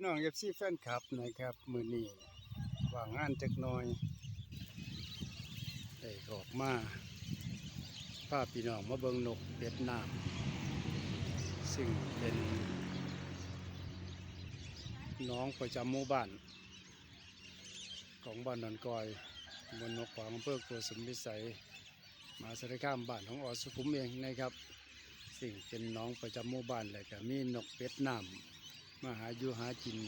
พี่น้องเอฟซีแฟนคลับนะครับ มือนี้ว่างงานจักน่อยได้ออกมาพาพี่น้องมาเบิงนกเวียดนามซึ่งเป็น น้องประจำหมู่บ้าน ของบ้านดอนกอยบนนกของอำเภอโกสุมพิสัย มาสารคามบ้านของออสุขุมเองนะครับซึ่งเป็นน้องประจำหมู่บ้านเลยก็มีนกเป็ดน้ำ มาหาอยู่หากิน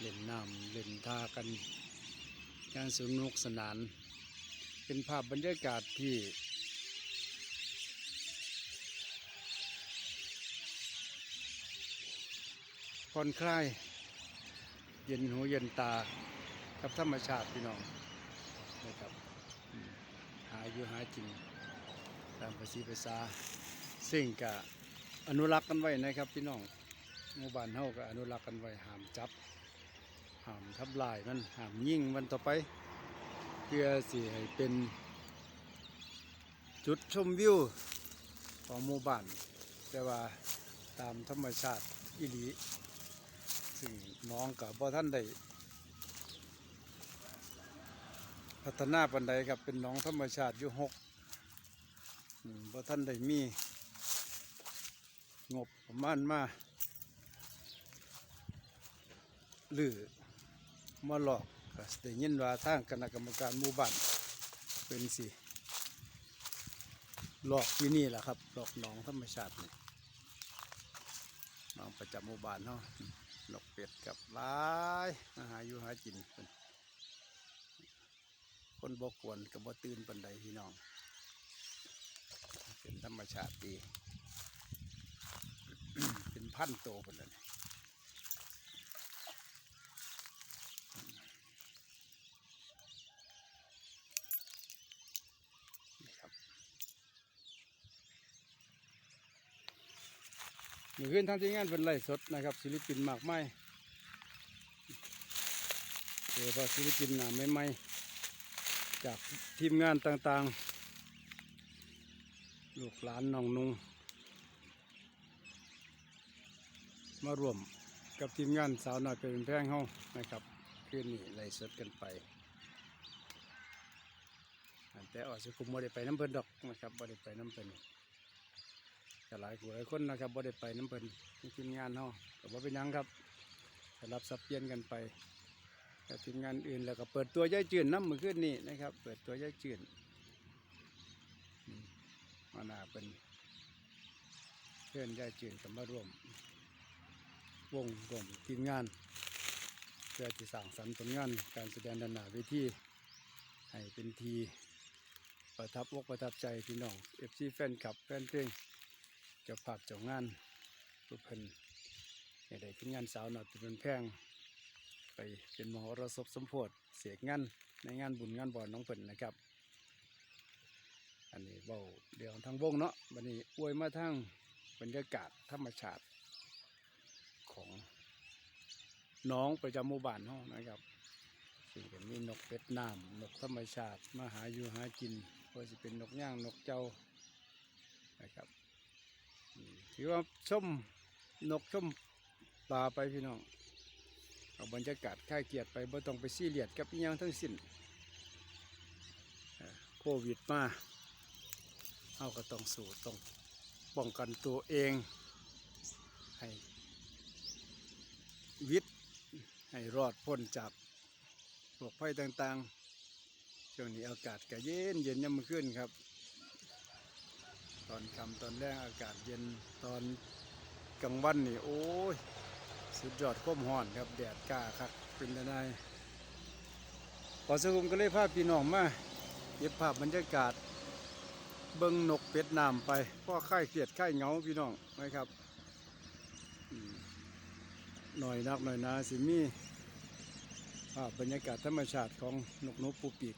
เล่นน้ำเล่นท่ากันอย่างสนุกสนาน เป็นภาพบรรยากาศที่ ผ่อนคลาย เย็นหูเย็นตากับธรรมชาติพี่น้องนะครับหาอยู่หากินตามภาษีภาษาสิ่งกะอนุรักษ์กันไว้นะครับพี่น้อง หมู่บ้านเฮาก็อนุรักษ์กันไว้ห้ามจับห้ามทับลายมันห้ามยิ่งมันต่อไป เพื่อสิให้เป็นจุดชมวิวของหมู่บ้านแต่ว่าตามธรรมชาติอิลีซึ่งน้องกับบ่ท่านได้พัฒนาปันใดครับเป็นน้องธรรมชาติอยู่หกอืมบ่ท่านได้มี งบประมาณมา หรือมาหลอกก็ได้ยินว่าทางคณะกรรมการหมู่บ้านเป็นสิหลอกที่นี่แหละครับ หลอกหนองธรรมชาตินี่หน้องประจำหมู่บ้านเนาะนกเป็ดกับลายอาหารอยู่หากินเพิ่นคนบกวนกับบ่ตื่นปันใดพี่น้อง เป็นธรรมชาติดี เป็นพันโตวคนละนี่นี่ครับ มือขึ้นทำที่งานเป็นไร่สดนะครับศิลปินมากไม้โดยเฉพาศิลปินหนาไม่ไม่ๆจากทีมงานต่างๆ ลูกหลานน้องนุงมารวมกับทีมงานสาวหน้อยเป็นแพงเฮานะครับคืนนี้ไล่สดกันไปแต่ออกสุขุมบ่ได้ไปน้ำเพิ่นดอกนะครับบ่ได้ไปน้ำเพิ่น หลายหลายคนนะครับบ่ได้ไปน้ำเพิ่นทีมงานเฮาก็บ่เป็นยังครับรับสับเปลี่ยนกันไปกับทีมงานอื่นแล้วก็เปิดตัวย่ายจืดน้ำมือขึ้นนี่นะครับ เปิดตัวย่ายจืดมาหน้าเป็นเพื่อนย่ายจืดกันมาร่วม วงรวมทีมงานเพื่อที่สร้างสรรค์ผลงานการแสดงด้านหน้าเวทีให้เป็นทีประทับอกประทับใจพี่น้องเอฟซีแฟนคลับแฟนเพลง เจ้าภาพเจ้างานทุกเพิ่นให้ได้ทีมงานสาวหน่อยเป็นแพงไปเป็นมหรสพสมโพธิเสียงานในงานบุญงานบอลน้องเพิ่นนะครับ อันนี้เบาเดี๋ยวทางวงเนาะวันนี้อวยมาทางบรรยากาศธรรมชาติของน้องประจำหมู่บ้านเฮานะครับซึ่งก็มีนกเป็ดน้ำนกธรรมชาติมาหาอยู่หากินว่าจะเป็นนกย่างนกเจ้านะครับ ถือว่าชมนกชมปลาไปพี่น้องเอาบรรยากาศค่ายเกียรติไปบ่ต้องไปซีเรียสกับอีหยังทั้งสิ้นโควิดมาเอาก็ต้องสู้ต้องป้องกันตัวเองให้วิทย์ให้รอดพ้นจากโรคภัยต่างๆ ช่วงนี้อากาศก็เย็นเย็นยามมื้อคืนครับ อนค่ำตอนแรกอากาศเย็นตอนกลางวันนี่โอ้ย สุดยอดก้มห่อนครับแดดกล้าครับเป็นทนายขอสรุปก็เลยพาพี่น้องมาเก็บภาพบรรยากาศ เบิ้งนกเป็ดน้ำไปพ่อค่ายเกียดค่ายเงาพี่น้องนะครับหน่อยนักหน่อยนาสิมีภาพบรรยากาศธรรมชาติของนกนกปูปีก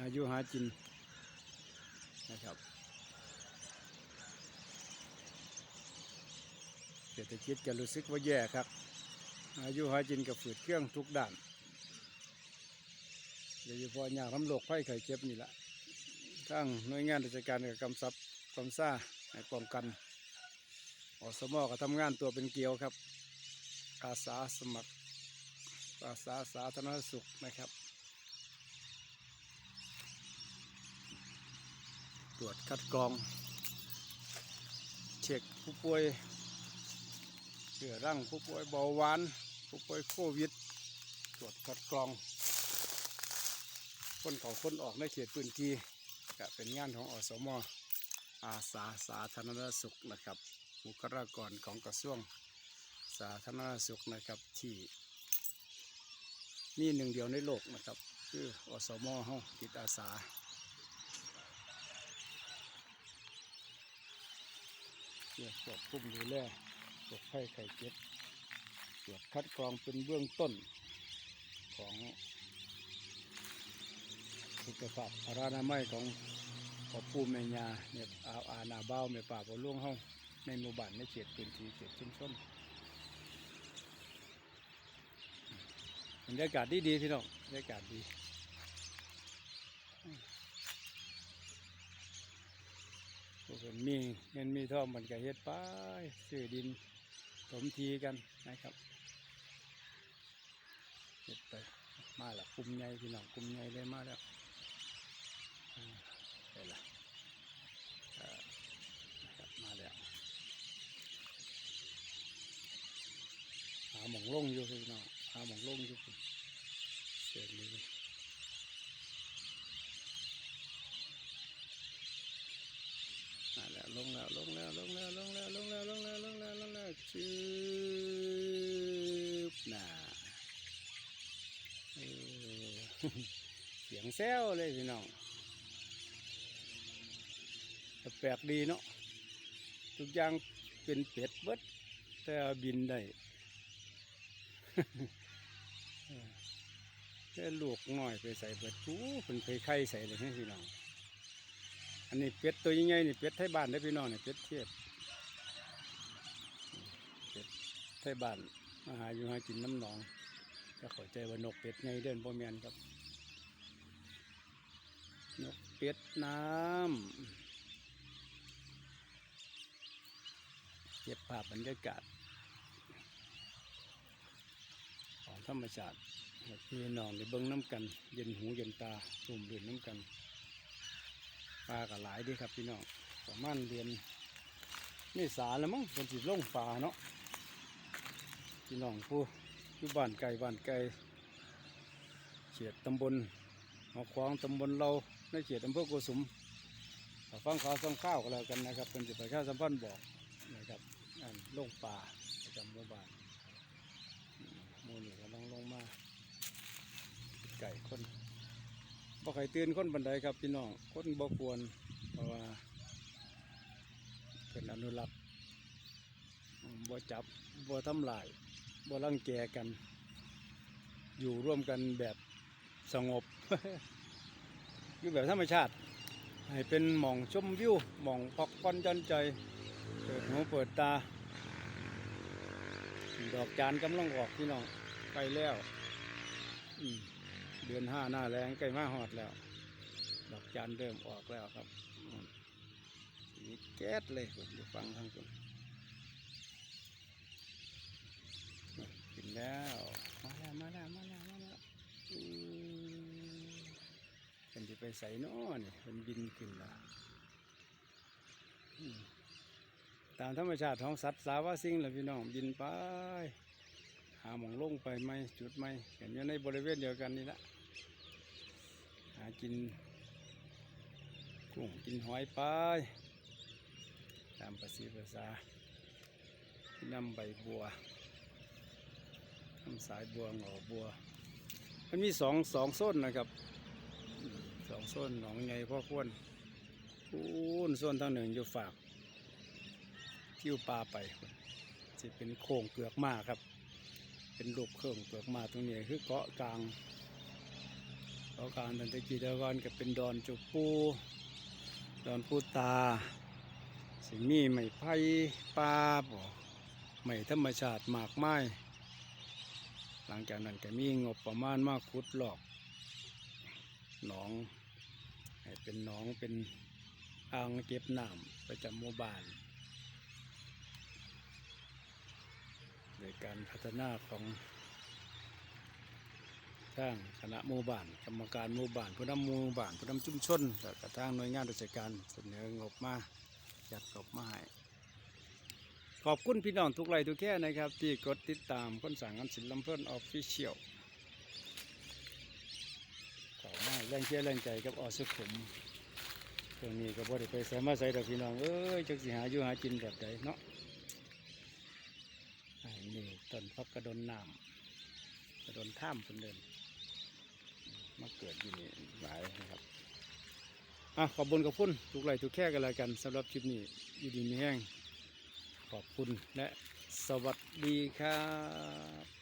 อายุหากินนะครับ เศรษฐกิจก็รู้สึกว่าแย่ครับ อายุหากินกับฝืดเครื่องทุกด้านโดยเฉพาะอย่างน้ำโรคไข้ไข้เจ็บนี่แหละทั้งหน่วยงานราชการกับกำซับกำซ่าให้ป้องกันอสมอก็ทำงานตัวเป็นเกลียวครับ อาสาสมัคร อาสาสาธารณสุขนะครับ ตรวจคัดกรอง เช็คผู้ป่วย เชื้อรังผู้ป่วยเบาหวานผู้ป่วยโควิด ตรวจคัดกรอง คนเขาคนออกในเขตพื้นที่ก็เป็นงานของอสมอาสาสาธารณสุขนะครับบุคลากรของกระทรวงสาธารณสุขนะครับที่มีหนึ่งเดียวในโลกนะครับ คืออสมเฮาจิตอาสาเพื่อควบคุมดูแล โรคไข้ไข้เจ็บตรวจคัดกรองเป็นเบื้องต้นของสุขภาพพรานามัยของขอปู่แม่ยาเนี่ยอาอาณาเบ้าแม่ป่าบ่ล่วงเฮาในหมู่บ้านในเขตพื้นที่เขตชุมชนบรรยากาศดีดีพี่น้องบรรยากาศดีพวกผมมีเงินมีทองมันก็เฮ็ดไปซื้อดิน ถมทีกันนะครับเฮ็ดไปมาและกลุ่มใหญ่พี่น้องกลุ่มใหญ่เลยมาแล้วอ่าได้ละเอ่อนะครับมาแล้วหาหมองลงอยู่พี่น้องหาหมองลงอยู่พุ่นเสียนี้มาแล้วลงแล้วลง ชืบน่ะเสียงแซวเลยพี่น้องแปลกดีเนาะทุกอย่างเป็นเป็ดเบิดแต่บินได้แค่ลูกน้อยไปใส่เบิดปูเป็นไปไข่ใส่เลยพี่น้อง อันนี้เป็ดตัวใหญ่ๆนี่เป็ดไทยบ้านได้พี่น้องเนี่ยเป็ดเทียบเป็ ดไทยบ้านมาหาอยู่หากินน้ำหนองก็ข้าใจว่านกเป็ดไงเดินบ่แมนครับนกเป็ดน้ำเก็บภาพบรรยากาศ ของธรรมชาติพี่น้องได้เบิ่งน้ำกัน เย็นหูเย็นตาสุ่มเดือนน้ำกันปลาก็หลายดีครับพี่น้องประมาณเดือนเมษาแล้วมั้งเป็นสิลงปลาเนาะ พี่น้องผู้อยู่บ้านไก่บ้านไก่เขตตำบลหอควางตำบลเราในเขตอำเภอโกสุมฟังข่าวฟังข้าวก็แล้วกันนะครับเป็นจิตประชาสัมพันธ์บอกนะครับอันลงปลาประจำหมู่บ้านมูนี่กำลังลงมาไก่คนบ่ใครตื่นคนบันไดครับพี่น้องคนบ่ควรเพราะว่าเป็นอนุรักษ์ บ่จับบ่ทำลายบ่รังแกกัน อยู่ร่วมกันแบบสงบ อยู่แบบธรรมชาติ ให้เป็นหม่องชมวิวหม่องพักผ่อนหย่อนใจ เปิดหูเปิดตา ดอกจานกำลังออกพี่น้องไปแล้วเดือนห้าหน้าแรงใกล้มาหอดแล้ว ดอกจานเริ่มออกแล้วครับมสีแก๊สเลยผมจะฟังทางคุณกิน แล้ว มาแล้วมาแล้วมาแล้วมาแล้วอืมเป็นจะไปใส่น้อนี่เป็นบินขึ้นแล้วอืมตามธรรมชาติของสัตว์สาวาสิ่งแหละพี่น้องบินไป หาหมองลงไปไหมจุดไหมเห็นอยู่ในบริเวณเดียวกันนี่ละหากินกุ้งกินหอยไป ตามภาษีภาษานำใบบัวนำ สายบัวหงอบัว มันมีสองสองโซนนะครับสองโซนหนองใหญ่พ่อควรพูนโซนทางหนึ่งอยู่ฝากทิวปลาไปจะเป็นโค้งเปลือกมากครับ เป็นรูปเครื่องเปลือกมาตรงนี้คือเกาะกลางเกาะกลางตันตะกีตะวันก็เป็นดอนจุปูดอนปูตา สิ่งนี้ไม้ไผ่ปลาบ่ไม้ธรรมชาติมากมาย หลังจากนั้นก็มีงบประมาณมาขุดหลอกหนองให้เป็นหนองเป็นอ่างเก็บน้ำประจำหมู่บ้านเดยการพัฒนาของทางคณะหมู่บ้านกรรมการหมู่บ้านผู้นำหมู่บ้านผู้นำชุมชนแล้วก็ทางหน่วยงานราชการเสนองบมาจัดงบมาให้ ขอบคุณพี่น้องทุกไลทุกแค่นะครับ ที่กดติดตามคนสั่งงานศิลป์ลำเพิ่นออฟฟิเชียลขอมาให้แรงเชียร์แรงใจกับออสุขุมตรงนี้ก็บ่ได้ไปใส่มาใส่ดอกพี่น้องเอ้ยจักสิหาอยู่หากินแบบใดเนาะอันนี้ต้นพักกระดนน้ำกระดนท่ามคนเดินมาเกิดอยู่นี่หลายนะครับอะขอบคุญขอบคุณทุกไลทุกแค่กันแล้วกันสำหรับคลิปนี้อยู่ดีมีแห้ง ขอบคุณและสวัสดีครับ